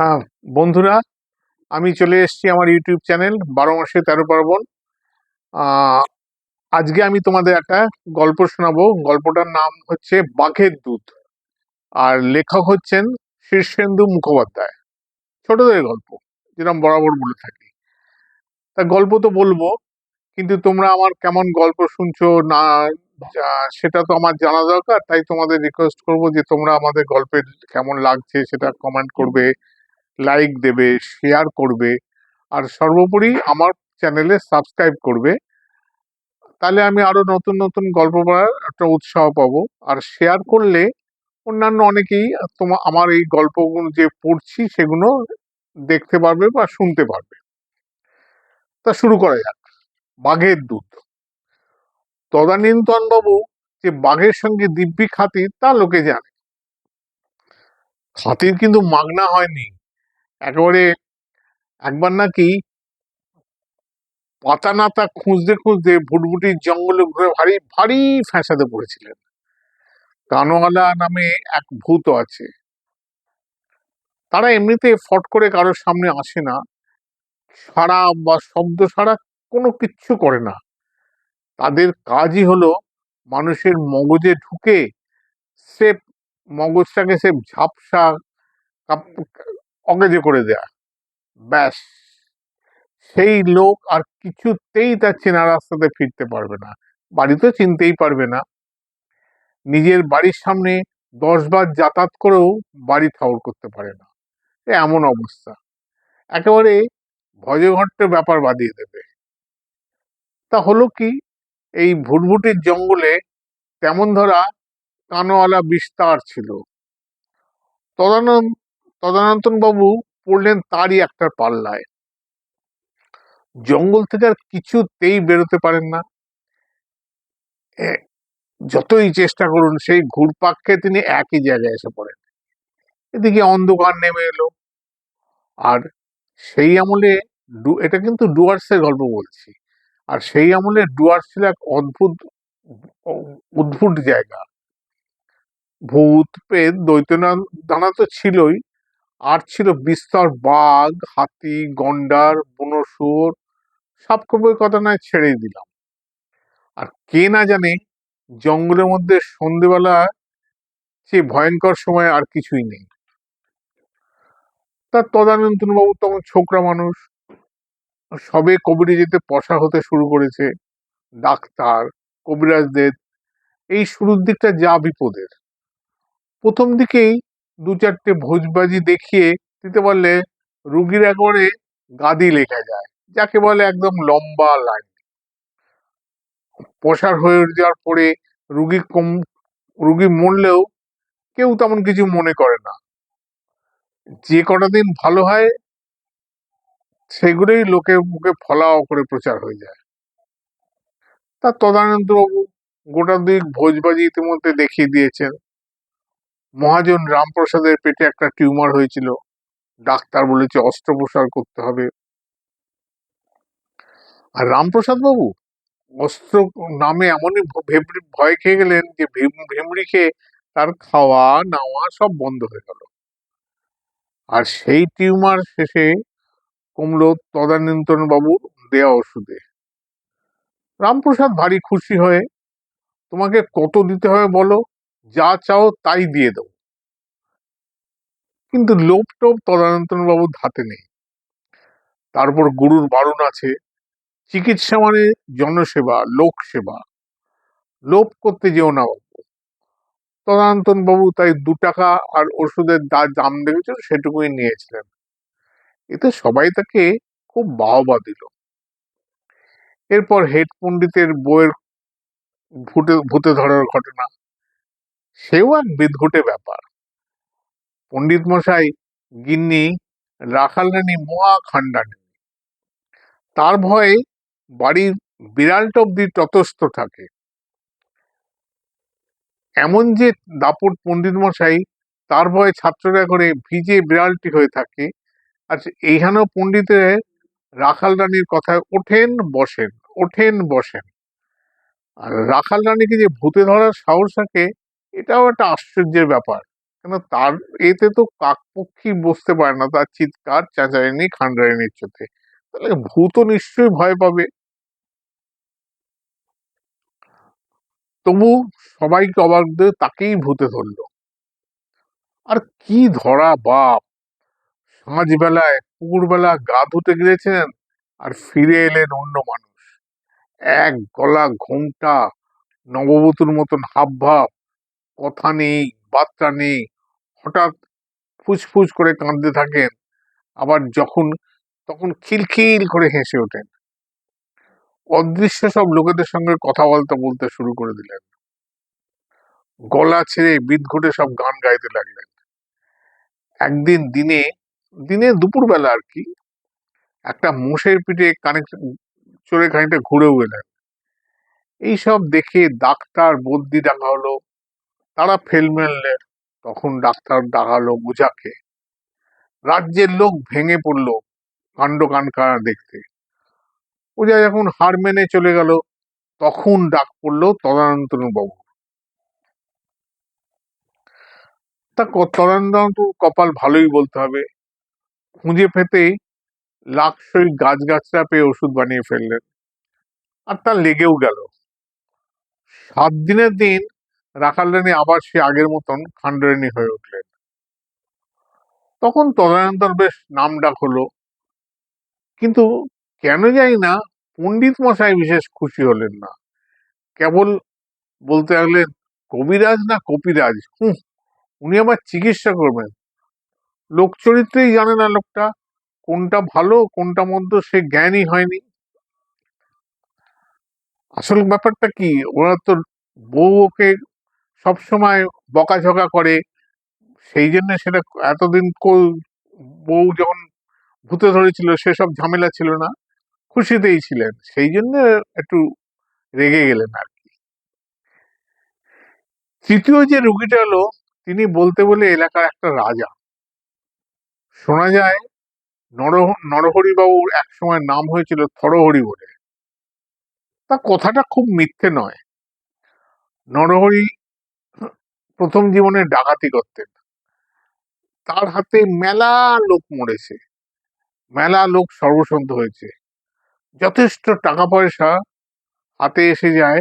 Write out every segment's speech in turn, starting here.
হ্যাঁ বন্ধুরা, আমি চলে এসেছি আমার ইউটিউব চ্যানেল বারো মাসে তেরো পার্বণ। আজকে আমি তোমাদের একটা গল্প শোনাবো। গল্পটার নাম হচ্ছে বাঘের দুধ। আর লেখক হচ্ছেন শীর্ষেন্দু মুখোপাধ্যায়। ছোটদের গল্প যেরকম বরাবর বলে থাকি। তা গল্প তো বলব, কিন্তু তোমরা আমার কেমন গল্প শুনছো না সেটা তো আমার জানা দরকার। তাই তোমাদের রিকোয়েস্ট করব যে তোমরা আমাদের গল্পের কেমন লাগছে সেটা কমেন্ট করবে। লাইক দেবে শেয়ার করবে, আর সর্বোপরি আমার চ্যানেলে সাবস্ক্রাইব করবে। তাহলে আমি আরও নতুন নতুন গল্প পড়ার একটা উৎসাহ পাবো। আর শেয়ার করলে অন্যান্য অনেকেই তোমার আমার এই গল্পগুলো যে পড়ছি সেগুলো দেখতে পারবে বা শুনতে পারবে। তা শুরু করা যাক। বাঘের দুধ। তদানীন্তন বাবু যে বাঘের সঙ্গে দিব্যি খাতির তা লোকে জানে। খাতির কিন্তু মাগনা হয়নি। একেবারে একবার নাকি পাতা নাতা খুঁজতে খুঁজতে ভুটভুটির জঙ্গলে ঘুরে ভারী ভারী ফ্যাসাদে পড়েছিলেন। কানোয়ালা নামে এক ভূত আছে। তারা এমনিতে ফট করে কারোর সামনে আসে না। সারা বা শব্দ সারা কোনো কিচ্ছু করে না। তাদের কাজই হলো মানুষের মগজে ঢুকে সে মগজটাকে সে ঝাপসা অকেজো করে দেয়া। ব্যাস। সেই লোক আর কিছুতেই তার চেনা রাস্তাতে ফিরতে পারবে না। বাড়ি তো চিনতেই পারবে না। নিজের বাড়ির সামনে দশ বার যাতায়াত করেও বাড়ি ঠাউর করতে পারে না। এমন অবস্থা। একেবারে ভজঘট্ট ব্যাপার বাদিয়ে দেবে। তা হলো কি, এই ভুটভুটির জঙ্গলে তেমন ধরা কানোয়ালা বিস্তার ছিল। তদানন তদানন্তন বাবু পড়লেন তারই একটা পাল্লায়। জঙ্গল থেকে আর কিছুতেই বেরোতে পারেন না। যতই চেষ্টা করুন, সেই ঘুরপাককে তিনি একই জায়গায় এসে পড়েন। এদিকে অন্ধকার নেমে এলো। আর সেই আমলে এটা কিন্তু ডুয়ার্সের গল্প বলছি। আর সেই আমলে ডুয়ার্স ছিল এক অদ্ভুত উদ্ভুত জায়গা। ভূত, প্রেত দৈত্যনা দানা তো ছিলই। আর ছিল বিস্তর বাঘ, হাতি, গন্ডার সব কবই কথা নয় ছেড়ে দিলাম। আর কে না জানে জঙ্গলের মধ্যে সন্ধেবেলা সে ভয়ঙ্কর সময় আর কিছুই নেই। তার তদানন্তন বাবু তখন ছোকরা মানুষ। সবে কবিরে যেতে পশা হতে শুরু করেছে। ডাক্তার, কবিরাজদের, এই শুরুর দিকটা যা বিপদের। প্রথম দিকেই দু চারটে ভোজবাজি দেখিয়ে দিতে পারলে রুগীর একবারে গাদি লেখা যায়, যাকে বলে একদম লম্বা লাইন প্রসার হয়ে যাওয়ার পরে রুগী কম, রুগী মরলেও কেউ তেমন কিছু মনে করে না। যে কটা দিন ভালো হয়, সেগুলোই লোকের মুখে ফলাও করে প্রচার হয়ে যায়। তার তদানন্তবাবু গোটা দুই ভোজবাজি ইতিমধ্যে দেখিয়ে দিয়েছেন। মহাজন রামপ্রসাদের পেটে একটা টিউমার হয়েছিল। ডাক্তার বলেছে অস্ত্রোপচার করতে হবে। আর রামপ্রসাদ বাবু অস্ত্র নামে এমনই ভয় খেয়ে গেলেন যে খেয়ে তার খাওয়া, নাওয়া সব বন্ধ হয়ে গেল। আর সেই টিউমার শেষে কমলো তদানীন্তন বাবুর দেয়া ওষুধে। রামপ্রসাদ ভারী খুশি হয়ে, তোমাকে কত দিতে হবে বলো? যা চাও তাই দিয়ে দেবো। কিন্তু লোভ টোপ তদানীন্তন বাবুর হাতে নেই। তারপর গুরুর বারণ আছে, চিকিৎসা মানে জনসেবা লোক সেবা লোভ করতে যেও না বাবু। তদান্তন বাবু তাই দু টাকা আর ওষুধের দা দাম দেখেছিল সেটুকুই নিয়েছিলেন। এতে সবাই তাকে খুব বাহবা দিল। এরপর হেড পণ্ডিতের বইয়ের ভূতে ভূতে ধরার ঘটনা সেও এক বিদঘুটে ব্যাপার। পণ্ডিত মশাই, গিন্নি, রাখাল রানী মহা খান্ডানি তার ভয়ে বাড়ির বিড়ালটা অব্দি ততস্থ থাকে। এমন যে দাপট পণ্ডিত মশাই, তার ভয়ে ছাত্ররা করে ভিজে বিড়ালটি হয়ে থাকে। আর এইখানেও পণ্ডিতের রাখাল রানীর কথায় ওঠেন, বসেন ওঠেন, বসেন। আর রাখাল রানীকে যে ভূতে ধরার সাহস থাকে এটাও একটা আশ্চর্যের ব্যাপার। কেন তার এতে তো কাকপক্ষী বসতে পারে না, তার চিৎকার চেঁচায়নি খান্ডায়নির চোখে। তাহলে ভূত নিশ্চয়ই ভয় পাবে। তবু সবাইকে অবাক দিয়ে তাকেই ভূতে ধরলো। আর কি ধরা বাপ! সাঁঝবেলায় পুকুরবেলা গা ধুতে গিয়েছেন আর ফিরে এলেন অন্য মানুষ। এক গলা ঘোমটা নববতুর মতন হাব ভাব কথা নেই, বার্তা নেই, হঠাৎ ফুসফুস করে কাঁদতে থাকেন, আবার যখন, তখন খিলখিল করে হেসে ওঠেন। অদৃশ্য সব লোকেদের সঙ্গে কথা বলতে শুরু করে দিলেন। গলা ছেড়ে বিদঘুটে সব গান গাইতে লাগলেন। একদিন দিনে দিনে দুপুরবেলা আর কি, একটা মোষের পিঠে কানেক্ট চড়ে খানিকটা ঘুরেও গেলেন। এইসব দেখে ডাক্তার বদ্যি ডাকা হলো তারা ফেল মেললে তখন ডাক্তার ডাকালো বুঝাকে। রাজ্যের লোক ভেঙে পড়ল কাণ্ড কানকারা দেখতে। ওজা যখন হার মেনে চলে গেল, তখন ডাক পড়ল তদানন্তন বাবু তা তদানন্তন কপাল ভালোই বলতে হবে। খুঁজে পেতেই গাছ গাছরা পেয়ে ওষুধ বানিয়ে ফেললেন। আর তা লেগেও গেল। সাত দিনের দিন রাখালরানী আবার সে আগের মতন খান্ডরানী হয়ে উঠলেন। তখন তদানন্তর বেশ নাম ডাক হলো। কিন্তু কেন জানি না পণ্ডিত মশাই বিশেষ খুশি হলেন না। কেবল বলতে লাগলেন, কবিরাজ না কপিরাজ? হুম উনি আবার চিকিৎসা করবেন। লোক চরিত্রেই জানে না লোকটা, কোনটা ভালো, কোনটা মন্দ, সে জ্ঞানই হয়নি। আসল ব্যাপারটা কি? ওরা তো বউ ওকে সবসময় বকাঝকা করে। সেই জন্য সেটা এতদিন বউ যখন ভূতে ধরেছিল সেসব ঝামেলা ছিল না, খুশিতেই ছিলেন। সেই জন্য একটু রেগে গেলেন আর কি। তৃতীয় যে রুগীটা হলো তিনি বলতে বলে এলাকার একটা রাজা। শোনা যায়, নর নরহরি বাবুর এক সময় নাম হয়েছিল থরহরি বলে। তা কথাটা খুব মিথ্যে নয়। নরহরি প্রথম জীবনে ডাকাতি করতেন। তার হাতে মেলা লোক মরেছে। মেলা লোক সর্বসন্ত হয়েছে। যথেষ্ট টাকা পয়সা হাতে এসে যায়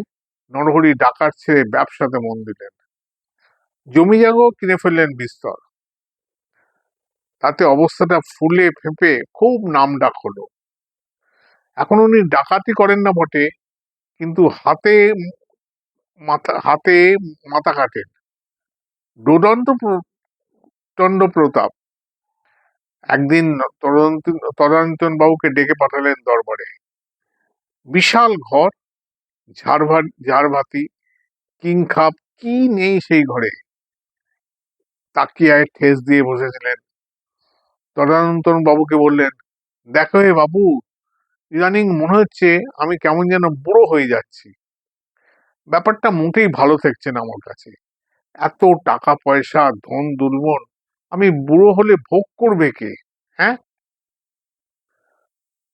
নরহরি ডাকাত ছেড়ে ব্যবসাতে মন দিলেন। জমি জাগো কিনে ফেললেন বিস্তর। তাতে অবস্থাটা ফুলে ফেঁপে খুব নাম ডাক হলো। এখন উনি ডাকাতি করেন না বটে, কিন্তু হাতে মাথা হাতে মাথা কাটেন। দোদন্ত দণ্ড প্রতাপ। একদিন তদন্ত- তদানীন্তন বাবুকে ডেকে পাঠালেন দরবারে। বিশাল ঘর ঝাড়ভাত ঝাড়বাতি কিংখাপ কি নেই সেই ঘরে? তাকিয়ায় ঠেস দিয়ে বসেছিলেন তদানন্তন বাবুকে বললেন, দেখো হে বাবু, ইদানিং মনে হচ্ছে আমি কেমন যেন বুড়ো হয়ে যাচ্ছি। ব্যাপারটা মোটেই ভালো থাকছে না আমার কাছে। এত টাকা পয়সা, ধন দুর্বল, আমি বুড়ো হলে ভোগ করবে কে? হ্যাঁ?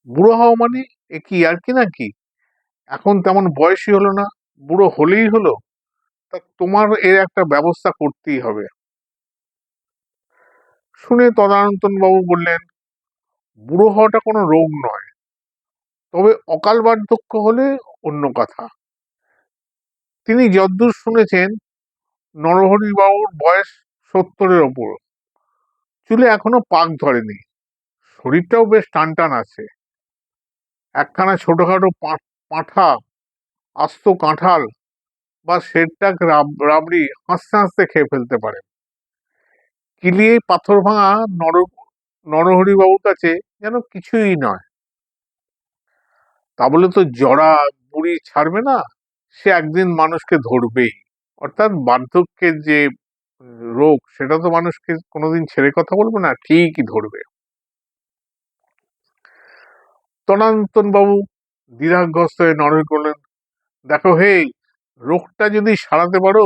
বুড়ো হওয়া মানে এ কি আর কি নাকি এখন তেমন বয়সই হলো না, বুড়ো হলেই হলো, তা তোমার এর একটা ব্যবস্থা করতেই হবে। শুনে তদানন্তন বাবু বললেন, বুড়ো হওয়াটা কোনো রোগ নয়, তবে অকাল বার্ধক্য হলে অন্য কথা। তিনি যদ্দূর শুনেছেন নরহরি বাবুর বয়স সত্তরের ওপর। চুলে এখনও পাক ধরেনি। শরীরটাও বেশ টান টান আছে। একখানা ছোটখাটো পাঁঠা, আস্ত কাঁঠাল বা শেরটাক রাব- রাবড়ি হাসতে হাসতে খেয়ে ফেলতে পারে। কিলিয়ে পাথর ভাঙা নর নরহরি বাবুর কাছে যেন কিছুই নয়। তা বলে তো জরা বুড়ি ছাড়বে না? সে একদিন মানুষকে ধরবেই। অর্থাৎ বার্ধক্যের যে রোগ, সেটা তো মানুষকে কোনোদিন ছেড়ে কথা বলবে না, ঠিকই ধরবে। তনান্তন বাবু দ্বিধাগ্রস্ত হয়ে নরহরি করলেন দেখো হে রোগটা যদি সারাতে পারো,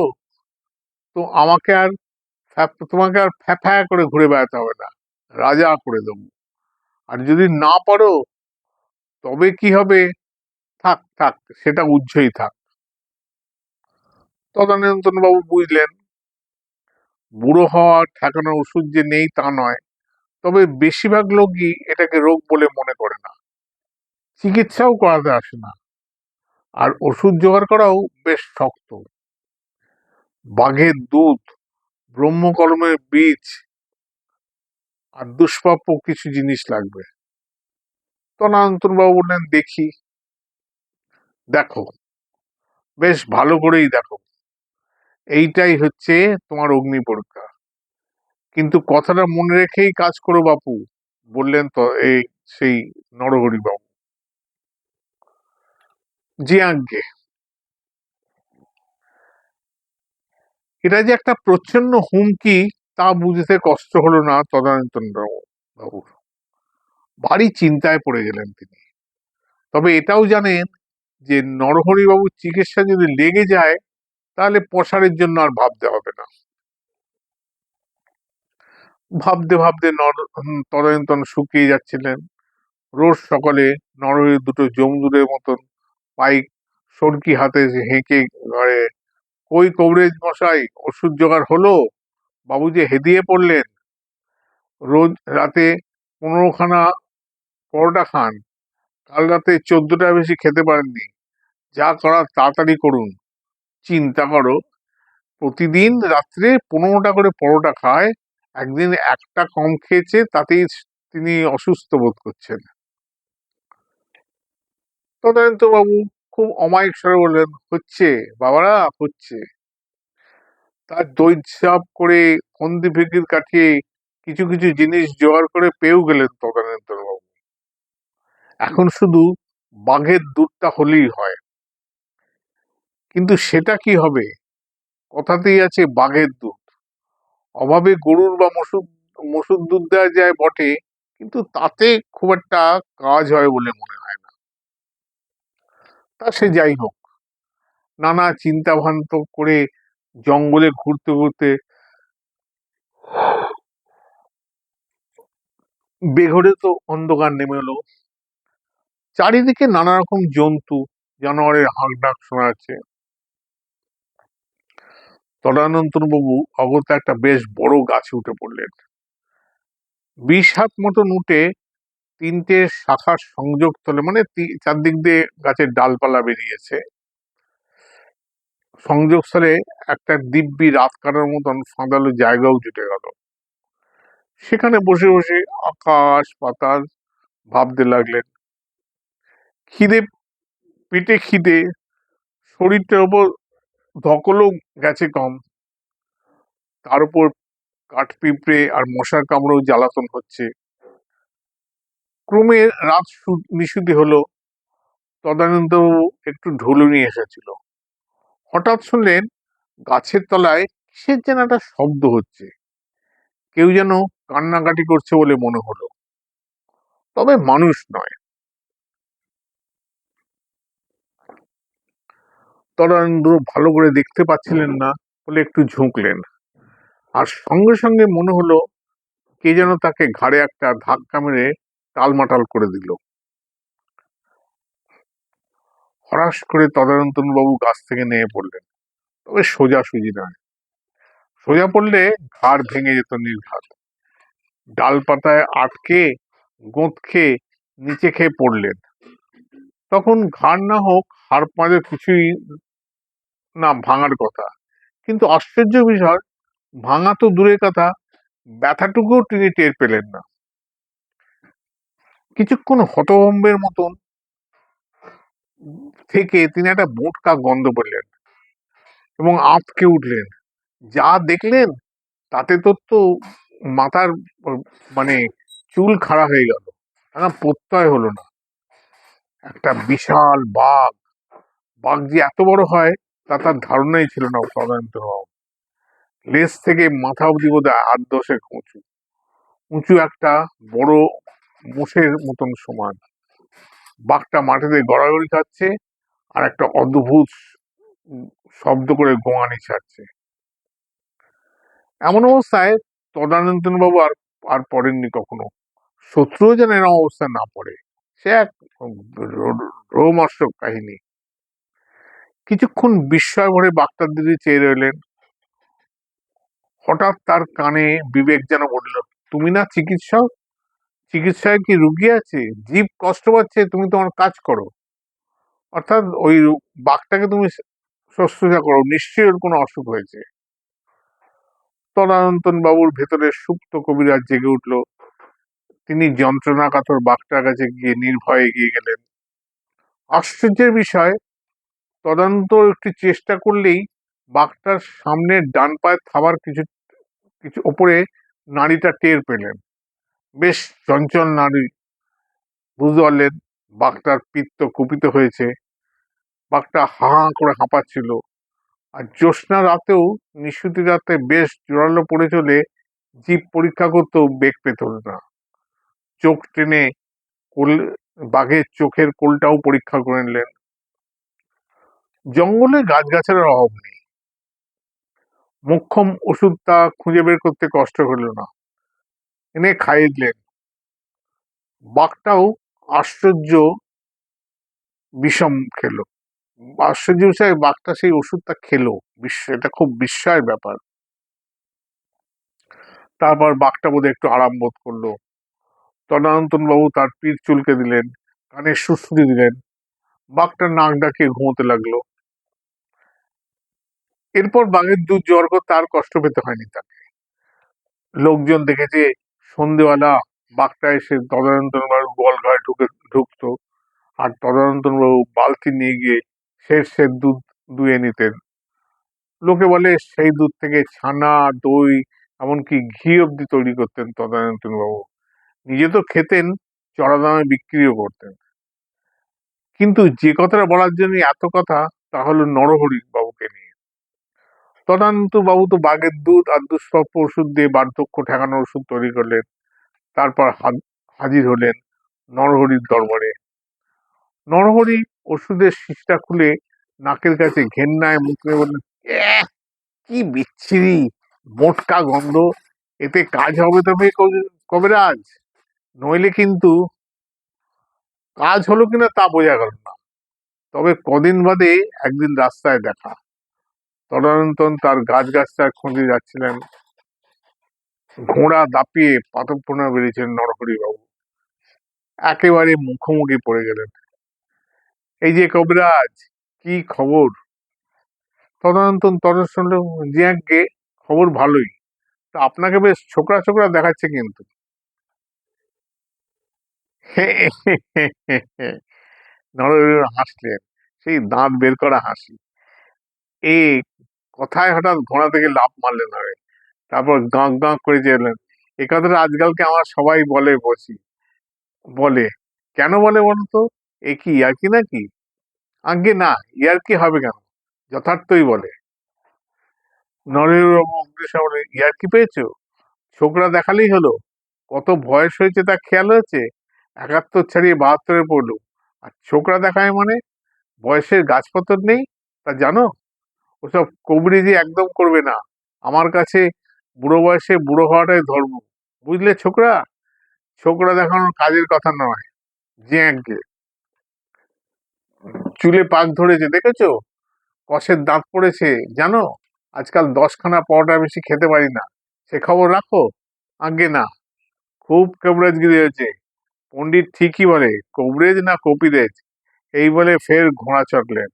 তো আমাকে আর তোমাকে আর ফ্যাফ্যা করে ঘুরে বেড়াতে হবে না, রাজা করে দেবো। আর যদি না পারো, তবে কি হবে? থাক থাক, সেটা উজ্জ্বই থাক। তদানীন্তন বাবু বুঝলেন, বুড়ো হওয়া ঠেকানোর ওষুধ যে নেই তা নয়, তবে বেশিরভাগ লোকই এটাকে রোগ বলে মনে করে না। চিকিৎসাও করাতে আসে না। আর ওষুধ জোগাড় করাও বেশ শক্ত। বাঘের দুধ ব্রহ্মকলমের বীজ আর দুষ্প্রাপ্য কিছু জিনিস লাগবে। তখন বাবু বললেন, দেখি। দেখো। বেশ ভালো করেই দেখো। এইটাই হচ্ছে তোমার অগ্নি পরীক্ষা। কিন্তু কথাটা মনে রেখেই কাজ করো বাপু, বললেন তো এই সেই নরহরি বাবু। জি আজ্ঞে। এটা যে একটা প্রচ্ছন্ন হুমকি, তা বুঝতে কষ্ট হলো না তদানীতন বাবুর। ভারী চিন্তায় পড়ে গেলেন তিনি। তবে এটাও জানেন যে নরহরি বাবুর চিকিৎসা যদি লেগে যায় তাহলে প্রসারের জন্য আর ভাবতে হবে না। ভাবতে ভাবতে নর তদানীতন শুকিয়ে যাচ্ছিলেন। রোজ সকালে নরহরির দুটো জমদুরের মতন পাইক সরকি হাতে হেঁকে ঘরে, কই কবরেজ মশাই, ওষুধ জোগাড় হলো? বাবু যে হেদিয়ে পড়লেন। রোজ রাতে পনেরোখানা পরোটা খান। কাল রাতে চোদ্দটা বেশি খেতে পারেননি। যা করার তাড়াতাড়ি করুন। চিন্তা করো। প্রতিদিন রাত্রে পনেরোটা করে পরোটা খায়, একদিন একটা কম খেয়েছে, তাতেই তিনি অসুস্থ বোধ করছেন। তদানীন্ত বাবু খুব অমায়িক স্বরে বললেন, হচ্ছে, বাবারা, হচ্ছে। তার দৈৎসাপ করে ফন্দি ফিকির কাটিয়ে কিছু কিছু জিনিস জোগাড় করে পেয়েও গেলেন তদানীন্তর বাবু এখন শুধু বাঘের দুধটা হলেই হয়। কিন্তু সেটা কি হবে? কথাতেই আছে বাঘের দুধ। অভাবে গরুর বা মসুর মসুর দুধ দেওয়া যায় বটে, কিন্তু তাতে খুব একটা কাজ হয় বলে মনে হয় না। তা সে যাই হোক। নানা চিন্তা ভান্ত করে জঙ্গলে ঘুরতে ঘুরতে বেঘরে তো অন্ধকার নেমে এলো। চারিদিকে নানা রকম জন্তু, জানোয়ারের হাঁক ডাক শোনা যাচ্ছে। তদানন্তন বাবু অগত একটা বেশ বড় গাছে উঠে পড়লেন। বিশ হাত মতন উঠে তিনটে শাখার সংযোগ তলে মানে চারদিক দিয়ে গাছের ডালপালা বেরিয়েছে। সংযোগস্থলে একটা দিব্যি রাত কাটার মতন ফাঁদালো জায়গাও জুটে গেল। সেখানে বসে বসে আকাশ পাতাল ভাবতে লাগলেন। খিদে, পেটে খিদে শরীরটার ওপর ধকলও গেছে কম। তার উপর কাঠ পিঁপড়ে আর মশার কামড়েও জ্বালাতন হচ্ছে। ক্রমে রাত নিশুতি হলো। তদানন্দ একটু ঢুলুনি এসেছিল। হঠাৎ শুনলেন গাছের তলায় কিসের যেন একটা শব্দ হচ্ছে। কেউ যেন কান্নাকাটি করছে বলে মনে হলো। তবে মানুষ নয়। তদানন্দ ভালো করে দেখতে পাচ্ছিলেন না বলে একটু ঝুঁকলেন। আর সঙ্গে সঙ্গে মনে হলো কে যেন তাকে ঘাড়ে একটা ধাক্কা মেরে টালমাটাল করে দিল। হরাস করে বাবু গাছ থেকে নেমে পড়লেন। তবে সোজা সুজি নয়। সোজা পড়লে ঘাড় ভেঙে যেত নির্ঘাত। ডাল পাতায় আটকে গোঁত খেয়ে নিচে খেয়ে পড়লেন। তখন ঘাড় না হোক হাড় পাঁজে কিছুই না, ভাঙার কথা। কিন্তু আশ্চর্য বিষয়, ভাঙা তো দূরের কথা, ব্যথাটুকুও তিনি টের পেলেন না। কিছুক্ষণ হতভম্বের মতন থেকে তিনি একটা বোটকা গন্ধ পেলেন এবং আঁতকে উঠলেন। যা দেখলেন, তাতে তো তো মাথার মানে চুল খাড়া হয়ে গেল। না প্রত্যয় হলো না। একটা বিশাল বাঘ। বাঘ যে এত বড় হয় তা তার ধারণাই ছিল না তদন্ত লেজ থেকে মাথা অবধি বোধ হাত দশেক উঁচু। উঁচু একটা বড় মোষের মতন সমান। বাঘটা মাটিতে গড়াগড়ি খাচ্ছে আর একটা অদ্ভুত শব্দ করে গোয়ানি ছাড়ছে। এমন অবস্থায় তদানন্তন বাবু আর আর পড়েননি কখনো। শত্রুও যেন এরকম অবস্থায় না পড়ে। সে এক রোমার্শক কাহিনী। কিছুক্ষণ বিস্ময় ভরে বাক্তার দিদি চেয়ে রইলেন। হঠাৎ তার কানে বিবেক যেন বলল তুমি না চিকিৎসক? চিকিৎসায় কি রুগী আছে? জীব কষ্ট পাচ্ছে, তুমি তোমার কাজ করো। অর্থাৎ ওই বাঘটাকে তুমি শুশ্রূষা করো, নিশ্চয়ই ওর কোনো অসুখ হয়েছে। তদানন্তন বাবুর ভেতরে সুপ্ত কবিরাজ জেগে উঠল। তিনি যন্ত্রণা কাতর বাঘটার কাছে গিয়ে নির্ভয়ে এগিয়ে গেলেন। আশ্চর্যের বিষয় তদন্ত একটু চেষ্টা করলেই বাঘটার সামনের ডান পায়ের থাবার কিছু কিছু ওপরে নাড়িটা টের পেলেন। বেশ চঞ্চল নাড়ি বুঝতে পারলেন বাঘটার পিত্ত কুপিত হয়েছে। বাঘটা হা হা করে হাঁপাচ্ছিল। আর জ্যোৎস্না রাতেও নিশুতি রাতে বেশ জোরালো পড়ে চলে জীব পরীক্ষা করতেও বেগ পেত না। চোখ টেনে কোল, বাঘের চোখের কোলটাও পরীক্ষা করে নিলেন। জঙ্গলে গাছগাছালির অভাব নেই। মোক্ষম ওষুধটা খুঁজে বের করতে কষ্ট হলো না। এনে খাইয়ে দিলেন। বাঘটাও আশ্চর্য বিষম খেলো। আশ্চর্য বিষয়, বাঘটা সেই ওষুধটা খেলো। বিশ্ব, এটা খুব বিস্ময়ের ব্যাপার। তারপর বাঘটা বোধহয় একটু আরাম বোধ করল। তদানন্তন বাবু তার পিঠ চুলকে দিলেন, কানে সুশ্রুতি দিলেন। বাঘটা নাক ডাকিয়ে ঘুমোতে লাগল। এরপর বাঘের দুধ করতে আর কষ্ট পেতে হয়নি তাকে। লোকজন দেখেছে সন্ধেবেলা বাঘটা এসে তদানন্তন বাবুর গোয়াল ঘরে ঢুকে, ঢুকতো আর তদানন্তন বাবু বালতি নিয়ে গিয়ে শেষ শেষ দুধ দুয়ে নিতেন। লোকে বলে সেই দুধ থেকে ছানা, দই, এমনকি ঘি অব্দি তৈরি করতেন তদানন্তন বাবু নিজে তো খেতেন, চড়া দামে বিক্রিও করতেন। কিন্তু যে কথাটা বলার জন্য এত কথা তা হলো নরহরি বাবুকে নিয়ে। তদানন্ত বাবু তো বাঘের দুধ আর দুষ্প্রাপ্য ওষুধ দিয়ে বার্ধক্য ঠেকানোর ওষুধ তৈরি করলেন তারপর হাজির হলেন নরহরির দরবারে। নরহরি ওষুধের শীষটা খুলে নাকের কাছে ঘেন্নায় মুখ নিয়ে বললেন "এহ, কি বিচ্ছিরি মোটকা গন্ধ এতে কাজ হবে তবে কবি- কবিরাজ। নইলে কিন্তু কাজ হলো কিনা তা বোঝা গেল না। তবে কদিন বাদে একদিন রাস্তায় দেখা। তদানন্তন তার গাছ গাছটার খোঁজে যাচ্ছিলেন। ঘোড়া দাপিয়ে পাতপ্পনা বেরিয়েছেন নরহরি বাবু একেবারে মুখোমুখি পড়ে গেলেন। এই যে কবিরাজ, কি খবর? তদানন্তন তদন্ত শুনল যে খবর ভালোই। তা আপনাকে বেশ ছোকরা ছোকরা দেখাচ্ছে কিন্তু। নরহরি হাসলেন সেই দাঁত বের করা হাসি। এ কথায় হঠাৎ ঘোড়া থেকে লাফ মারলেন হবে তারপর গাঁক গাঁক করে যেলেন এ কথাটা আজকালকে আমার সবাই বলে বসি। বলে। কেন বলে বলতো এ কি ইয়ার্কি নাকি আগে না ইয়ার্কি হবে কেন? যথার্থই বলে। নরেন্দ্রবাবু অগ্নিশা বলে ইয়ার্কি পেয়েছ? ছোকরা দেখালেই হলো। কত বয়স হয়েছে তা খেয়াল হয়েছে? একাত্তর ছাড়িয়ে বাহাত্তরে পড়ল। আর ছোকরা দেখায় মানে? বয়সের গাছপত্র নেই? তা জানো? ওসব কবরিজি একদম করবে না। আমার কাছে বুড়ো বয়সে বুড়ো হওয়াটাই ধর্ম। বুঝলে ছোকরা? ছোকরা দেখানোর কাজের কথা নয়। জ্যাঁকে। চুলে পাক ধরেছে, দেখেছ? কষের দাঁত পড়েছে। জানো? আজকাল দশখানা পরোটা বেশি খেতে পারি না। সে খবর রাখো? আগে না। খুব কবরেজগিরি হয়েছে। পণ্ডিত ঠিকই বলে, কবরেজ না কপিরেজ এই বলে ফের ঘোড়া চড়লেন।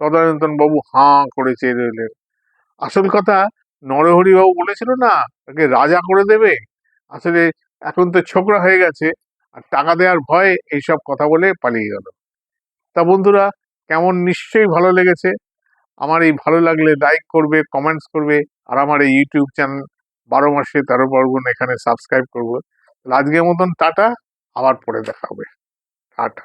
তদানন্তন বাবু হাঁ করে চেয়ে রইলেন। আসল কথা, নরহরি বাবু বলেছিল না, তাকে রাজা করে দেবে? আসলে এখন তো ছোকরা হয়ে গেছে, আর টাকা দেওয়ার ভয়ে এইসব কথা বলে পালিয়ে গেল। তা বন্ধুরা, কেমন নিশ্চয়ই ভালো লেগেছে? আমার এই ভালো লাগলে লাইক করবে কমেন্টস করবে, আর আমার এই ইউটিউব চ্যানেল বারো মাসে তেরো পার্বণ এখানে সাবস্ক্রাইব করব। আজকের মতন টাটা। আবার পরে দেখা হবে। টাটা।